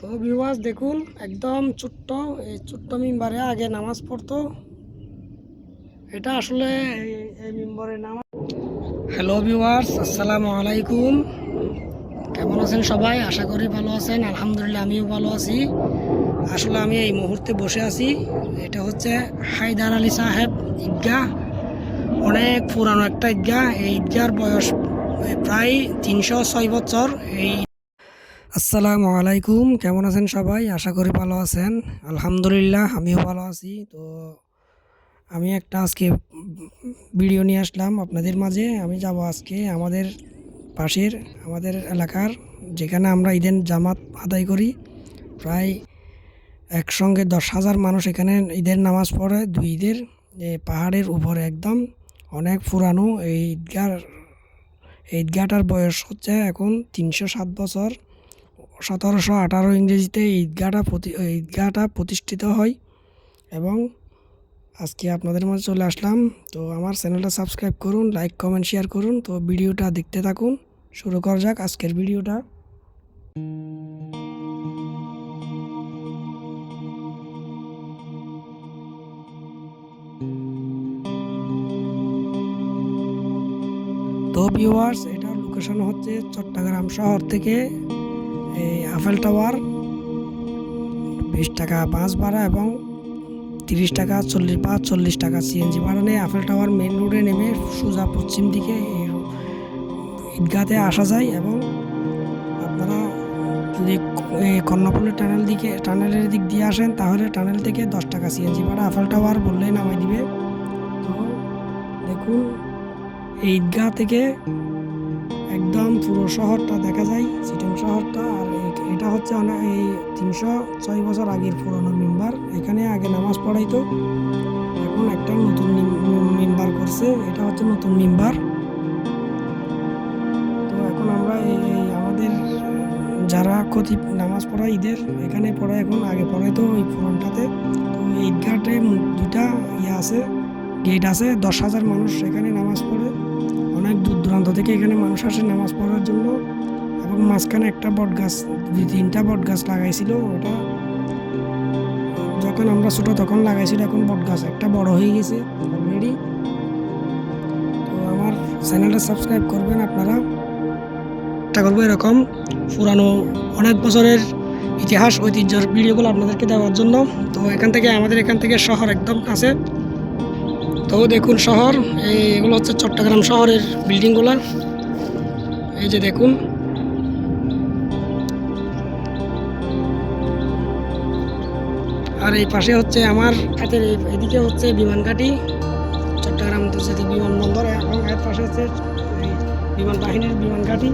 তো ভিউয়ার্স দেখুন, একদম ছোট্ট, এই ছোট্ট মিম্বারে আগে নামাজ পড়তো। এটা আসলে এই- মেম্বারে নামাজ হ্যালো ভিউয়ার্স আসসালামু আলাইকুম। কেমন আছেন সবাই? আশা করি ভালো আছেন। আলহামদুলিল্লাহ, আমিও ভালো আছি। আসলে আমি এই মুহূর্তে বসে আছি। এটা হচ্ছে হায়দার আলী সাহেব ঈদগাহ অনেক পুরানো একটা ঈদগাহ এই ঈদগার বয়স, প্রায় তিনশো ছয় বছর। এই আসসালামু আলাইকুম, কেমন আছেন সবাই? আশা করি ভালো আছেন। আলহামদুলিল্লাহ, আমিও ভালো আছি। তো আমি একটা আজকে ভিডিও নিয়ে আসলাম আপনাদের মাঝে। আমি যাব আজকে আমাদের পাশের, আমাদের এলাকার, যেখানে আমরা ঈদের জামাত আদায় করি। প্রায় একসঙ্গে দশ হাজার মানুষ এখানে ঈদের নামাজ পড়ে, দুই ঈদের। পাহাড়ের উপরে একদম, অনেক পুরানো এই ঈদগার, এই ঈদগাহটার বয়স হচ্ছে এখন তিনশো সাত বছর। সতেরোশো আঠারো ইংরেজিতে ঈদগাহটা প্রতি ঈদগাহটা প্রতিষ্ঠিত হয় এবং আজকে আপনাদের মাঝে চলে আসলাম। তো আমার চ্যানেলটা সাবস্ক্রাইব করুন, লাইক, কমেন্ট, শেয়ার করুন। তো ভিডিওটা দেখতে থাকুন। শুরু করা যাক আজকের ভিডিওটা। তো ভিউয়ার্স এটার লোকেশন হচ্ছে চট্টগ্রাম শহর থেকে এই আফেল টাওয়ার বিশ টাকা বাস ভাড়া এবং তিরিশ টাকা চল্লিশ বা চল্লিশ টাকা সিএনজি ভাড়া নিয়ে আফেল টাওয়ার মেন রোডে নেমে সোজা পশ্চিম দিকে ঈদগাতে আসা যায় এবং আপনারা যদি এই কর্ণফুলের টানেল দিকে টানেলের দিক দিয়ে আসেন তাহলে টানেল থেকে দশ টাকা সিএনজি ভাড়া আফেল টাওয়ার বললেই নামাই দিবে। তো দেখুন, এই ঈদগাহ থেকে একদম পুরো শহরটা দেখা যায়, সিটং শহরটা, আর এটা হচ্ছে এই তিনশো ছয় বছর আগের পুরনো মেম্বার। এখানে আগে নামাজ পড়াইতো, এখন একটা নতুন মেম্বার করছে, এটা হচ্ছে নতুন মেম্বার। তো এখন আমরা এই এই আমাদের যারা ক্ষতি, নামাজ পড়ায় ঈদের এখানে পড়ায় এখন আগে পড়াইতো ওই পুরনটাতে। তো এই ঈদগাহতে দুইটা ইয়ে আছে গেট আছে, দশ হাজার মানুষ এখানে নামাজ পড়ে। অনেক দূর দূরান্ত থেকে এখানে মানুষ আসে নামাজ পড়ার জন্য। এবং মাঝখানে একটা বট গাছ দুই তিনটা বট গাছ লাগাইছিল ওটা। যখন আমরা ছোটো তখন লাগাইছিল, এখন বট গাছ একটা বড় হয়ে গেছে অলরেডি তো আমার চ্যানেলটা সাবস্ক্রাইব করবেন আপনারা। চেষ্টা করব এরকম পুরানো অনেক বছরের ইতিহাস, ঐতিহ্যের ভিডিওগুলো আপনাদেরকে দেওয়ার জন্য। তো এখান থেকে, আমাদের এখান থেকে শহর একদম কাছে। তো দেখুন শহর, এগুলো হচ্ছে চট্টগ্রাম শহরের বিল্ডিংগুলো এই যে দেখুন। আর এই পাশে হচ্ছে আমার হাতের এদিকে হচ্ছে বিমানঘাটি, চট্টগ্রাম আন্তর্জাতিক বিমানবন্দর, এবং এর পাশে হচ্ছে বিমান বাহিনীর বিমানঘাটি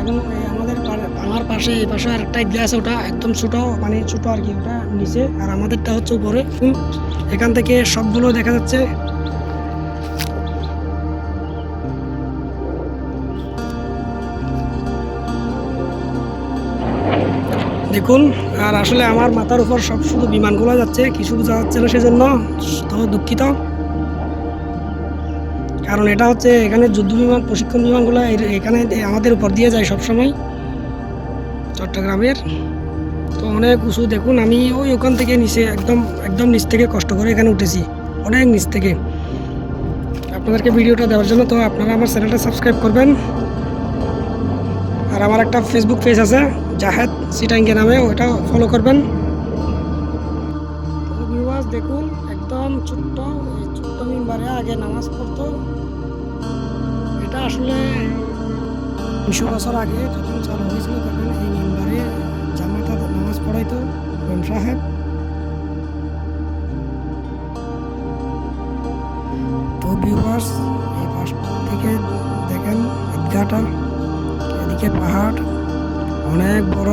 এবং এই আমাদের আমার পাশে, এই পাশে আরেকটা ঈদগাহ আছে ওটা একদম ছোটো মানে ছোটো আর কি, ওটা নিচে। আর আমাদেরটা হচ্ছে উপরে। এখান থেকে সবগুলো দেখা যাচ্ছে। দেখুন, আর আসলে আমার মাথার উপর সব শুধু বিমানগুলো যাচ্ছে, কিছু বোঝা যাচ্ছে না সেজন্য, তো দুঃখিত। কারণ এটা হচ্ছে এখানে যুদ্ধ বিমান, প্রশিক্ষণ বিমানগুলো এখানে আমাদের উপর দিয়ে যায় সবসময় চট্টগ্রামের। তো অনেক উঁচু, দেখুন আমি ওই ওখান থেকে নিচে একদম একদম নিচ থেকে কষ্ট করে এখানে উঠেছি, অনেক নিচ থেকে। আপনাদেরকে ভিডিওটা দেওয়ার জন্য তো আপনারা আমার চ্যানেলটা সাবস্ক্রাইব করবেন। আর আমার একটা ফেসবুক পেজ আছে, জাহেদ সিটাঙ্গে নামে ওটা ফলো করবেন। দেখুন, একদম ছোট্ট ছোট্ট মিম্বারে আগে নামাজ পড়তো। আসলে তিনশো বছর আগে যখন চালু হয়েছিল, তখন এই মিম্বারে জামাতা নামাজ পড়াইতো সাহেব। তো ভিউয়ার্স এই পাশ থেকে দেখেন ঈদগাহটা এদিকে পাহাড়, অনেক বড়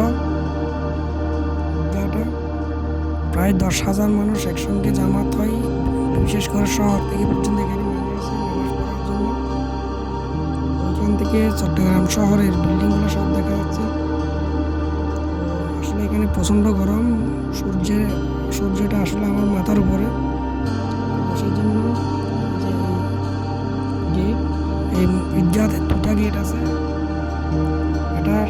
ঈদগাহটা প্রায় দশ হাজার মানুষ একসঙ্গে জামাত হয়, বিশেষ করে শহর থেকে পর্যন্ত থেকে চট্টগ্রাম শহরের বিল্ডিংগুলো সব দেখা যাচ্ছে। আসলে এখানে প্রচণ্ড গরম সূর্যের সূর্যটা আসলে আমার মাথার উপরে। সেই জন্য যে গেট এই ঈদগাহতে দুটা গেট আছে। এটার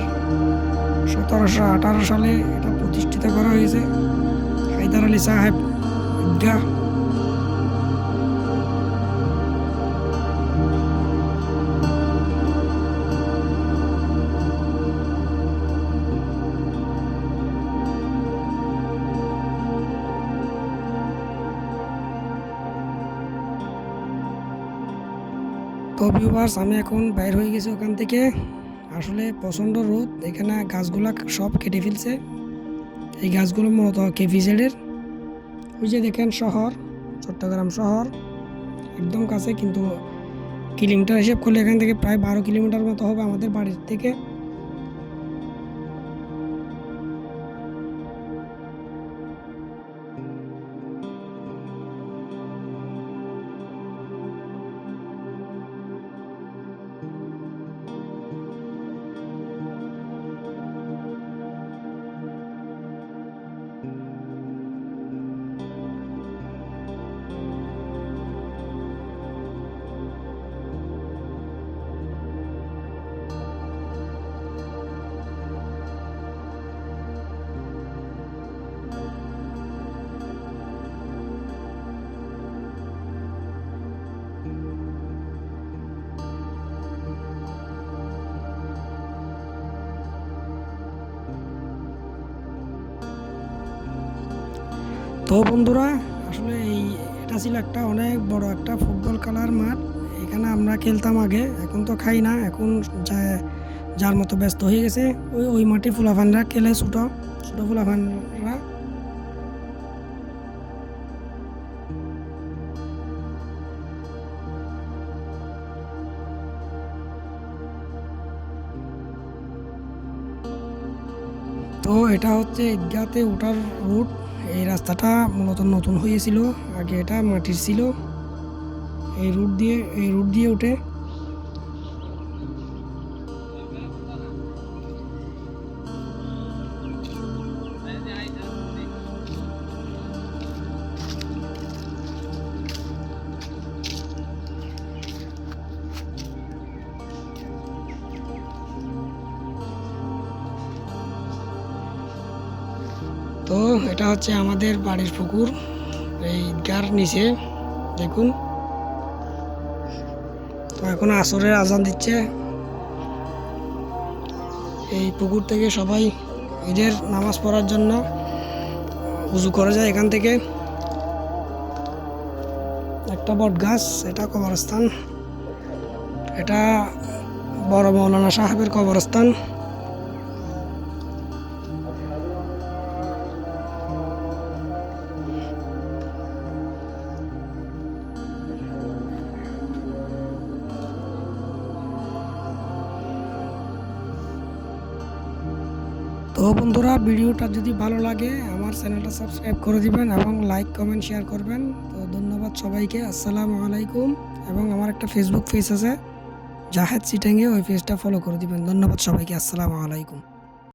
সতেরোশো আঠারো সালে এটা প্রতিষ্ঠিত করা হয়েছে। হায়দার আলী সাহেব ঈদগাহ তো ভিউবার্স আমি এখন বাইর হয়ে গেছি ওখান থেকে। আসলে প্রচণ্ড রোদ, এখানে গাছগুলা সব কেটে ফেলছে। এই গাছগুলো মূলত কেভিজেডের ওই যে দেখেন শহর, চট্টগ্রাম শহর, একদম কাছে, কিন্তু কিলোমিটার হিসেব করলে এখান থেকে প্রায় বারো কিলোমিটার মতো হবে আমাদের বাড়ির থেকে। তো বন্ধুরা, আসলে এই এটা ছিল একটা অনেক বড় একটা ফুটবল খেলার মাঠ। এখানে আমরা খেলতাম আগে, এখন তো খাই না, এখন যা- যার মতো ব্যস্ত হয়ে গেছে। ওই ওই মাঠে ফুলাফানরা খেলে ছোটো ছোটো ফুলাফানরা। তো এটা হচ্ছে ঈদগাতে ওঠার রুট এই রাস্তাটা মূলত নতুন হয়েছিল, আগে এটা মাটির ছিল। এই রুট দিয়ে, এই রুট দিয়ে উঠে তো এটা হচ্ছে আমাদের বাড়ির পুকুর, এই ঈদগার নিচে, দেখুন। তো এখন আসরের আজান দিচ্ছে। এই পুকুর থেকে সবাই ঈদের নামাজ পড়ার জন্য উজু করা যায় এখান থেকে। একটা বট গাছ, এটা কবরস্থান। এটা বড় মৌলানা সাহেবের কবরস্থান। তো বন্ধুরা, ভিডিওটা যদি ভালো লাগে, আমার চ্যানেলটা সাবস্ক্রাইব করে দিবেন এবং লাইক, কমেন্ট, শেয়ার করবেন। তো ধন্যবাদ সবাইকে, আসসালামু আলাইকুম। এবং আমার একটা ফেসবুক পেজ আছে, জাহেদ সিটাঙ্গে ওই পেজটা ফলো করে দিবেন। ধন্যবাদ সবাইকে, আসসালামু আলাইকুম।